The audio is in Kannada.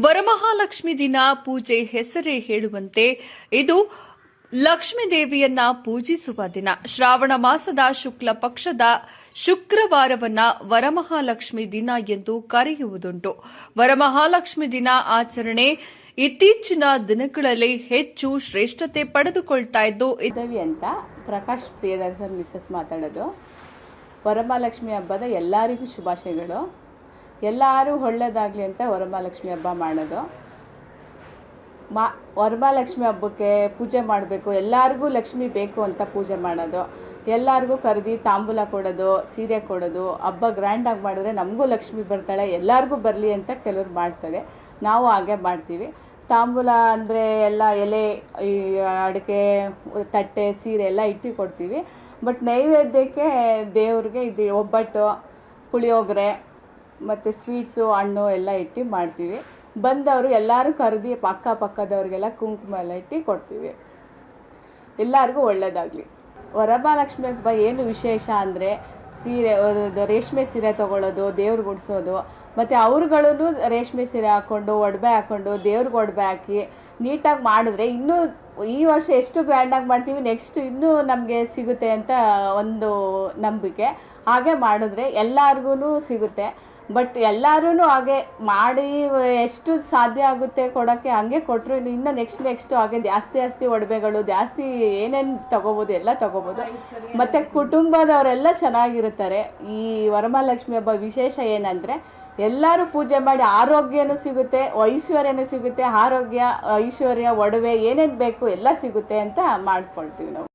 ವರಮಹಾಲಕ್ಷ್ಮಿ ದಿನ ಪೂಜೆ ಹೆಸರೇ ಹೇಳುವಂತೆ ಇದು ಲಕ್ಷ್ಮೀ ದೇವಿಯನ್ನ ಪೂಜಿಸುವ ದಿನ. ಶ್ರಾವಣ ಮಾಸದ ಶುಕ್ಲ ಪಕ್ಷದ ಶುಕ್ರವಾರವನ್ನ ವರಮಹಾಲಕ್ಷ್ಮಿ ದಿನ ಎಂದು ಕರೆಯುವುದುಂಟು. ವರಮಹಾಲಕ್ಷ್ಮಿ ದಿನ ಆಚರಣೆ ಇತ್ತೀಚಿನ ದಿನಗಳಲ್ಲಿ ಹೆಚ್ಚು ಶ್ರೇಷ್ಠತೆ ಪಡೆದುಕೊಳ್ತಾ ಇದ್ದು ಇದ್ದವಿ ಅಂತ ಪ್ರಕಾಶ್ ಪ್ರಿಯದರ್ಶನ್ ಮಿಸ್ಸಸ್ ಮಾತಾಡೋದು. ವರಮಹಾಲಕ್ಷ್ಮಿ ಹಬ್ಬದ ಎಲ್ಲರಿಗೂ ಶುಭಾಶಯಗಳು. ಎಲ್ಲರೂ ಒಳ್ಳೆಯದಾಗಲಿ ಅಂತ ವರಮಹಾಲಕ್ಷ್ಮಿ ಹಬ್ಬ ಮಾಡೋದು. ಮಾ, ವರಮಹಾಲಕ್ಷ್ಮಿ ಹಬ್ಬಕ್ಕೆ ಪೂಜೆ ಮಾಡಬೇಕು, ಎಲ್ಲರಿಗೂ ಲಕ್ಷ್ಮಿ ಬೇಕು ಅಂತ ಪೂಜೆ ಮಾಡೋದು. ಎಲ್ಲರಿಗೂ ಕರೆದಿ ತಾಂಬೂಲ ಕೊಡೋದು, ಸೀರೆ ಕೊಡೋದು, ಹಬ್ಬ ಗ್ರ್ಯಾಂಡಾಗಿ ಮಾಡಿದ್ರೆ ನಮಗೂ ಲಕ್ಷ್ಮಿ ಬರ್ತಾಳೆ, ಎಲ್ಲರಿಗೂ ಬರಲಿ ಅಂತ ಕೆಲವ್ರು ಮಾಡ್ತಾರೆ. ನಾವು ಹಾಗೆ ಮಾಡ್ತೀವಿ. ತಾಂಬೂಲ ಅಂದರೆ ಎಲ್ಲ ಎಲೆ, ಈ ಅಡಿಕೆ, ತಟ್ಟೆ, ಸೀರೆ ಎಲ್ಲ ಇಟ್ಟು ಕೊಡ್ತೀವಿ. ಬಟ್ ನೈವೇದ್ಯಕ್ಕೆ ದೇವ್ರಿಗೆ ಇದು ಒಬ್ಬಟ್ಟು, ಪುಳಿಯೋಗರೆ ಮತ್ತು ಸ್ವೀಟ್ಸು ಹಣ್ಣು ಎಲ್ಲ ಇಟ್ಟು ಮಾಡ್ತೀವಿ. ಬಂದವರು ಎಲ್ಲರೂ ಕರೆದಿ ಅಕ್ಕಪಕ್ಕದವ್ರಿಗೆಲ್ಲ ಕುಂಕುಮ ಎಲ್ಲ ಇಟ್ಟು ಕೊಡ್ತೀವಿ. ಎಲ್ಲರಿಗೂ ಒಳ್ಳೆಯದಾಗಲಿ ವರಮಹಾಲಕ್ಷ್ಮಿ ಹಬ್ಬ ಏನು ವಿಶೇಷ ಅಂದರೆ ಸೀರೆ ರೇಷ್ಮೆ ಸೀರೆ ತೊಗೊಳ್ಳೋದು, ದೇವ್ರಿಗೆ ಗುಡಿಸೋದು ಮತ್ತು ಅವ್ರುಗಳೂ ರೇಷ್ಮೆ ಸೀರೆ ಹಾಕ್ಕೊಂಡು, ಒಡವೆ ಹಾಕ್ಕೊಂಡು ದೇವ್ರಿಗೆ ಒಡವೆ ಹಾಕಿ ನೀಟಾಗಿ ಮಾಡಿದ್ರೆ ಇನ್ನೂ ಈ ವರ್ಷ ಎಷ್ಟು ಗ್ರ್ಯಾಂಡಾಗಿ ಮಾಡ್ತೀವಿ ನೆಕ್ಸ್ಟ್ ಇನ್ನೂ ನಮಗೆ ಸಿಗುತ್ತೆ ಅಂತ ಒಂದು ನಂಬಿಕೆ. ಹಾಗೆ ಮಾಡಿದ್ರೆ ಎಲ್ಲರಿಗೂ ಸಿಗುತ್ತೆ. ಬಟ್ ಎಲ್ಲರೂ ಹಾಗೆ ಮಾಡಿ ಎಷ್ಟು ಸಾಧ್ಯ ಆಗುತ್ತೆ ಕೊಡೋಕ್ಕೆ ಹಂಗೆ ಕೊಟ್ಟರು ಇನ್ನು ನೆಕ್ಸ್ಟ್ ನೆಕ್ಸ್ಟು ಹಾಗೆ ಜಾಸ್ತಿ ಜಾಸ್ತಿ ಒಡವೆಗಳು, ಜಾಸ್ತಿ ಏನೇನು ತಗೋಬೋದು ಎಲ್ಲ ತಗೋಬೋದು. ಮತ್ತು ಕುಟುಂಬದವರೆಲ್ಲ ಚೆನ್ನಾಗಿರುತ್ತಾರೆ. ಈ ವರಮಹಾಲಕ್ಷ್ಮಿ ಹಬ್ಬ ವಿಶೇಷ ಏನಂದರೆ ಎಲ್ಲರೂ ಪೂಜೆ ಮಾಡಿ ಆರೋಗ್ಯನೂ ಸಿಗುತ್ತೆ, ಐಶ್ವರ್ಯನೂ ಸಿಗುತ್ತೆ, ಆರೋಗ್ಯ, ಐಶ್ವರ್ಯ, ಒಡವೆ ಏನೇನು ಬೇಕು ಎಲ್ಲ ಸಿಗುತ್ತೆ ಅಂತ ಮಾಡ್ಕೊಳ್ತೀವಿ ನಾವು.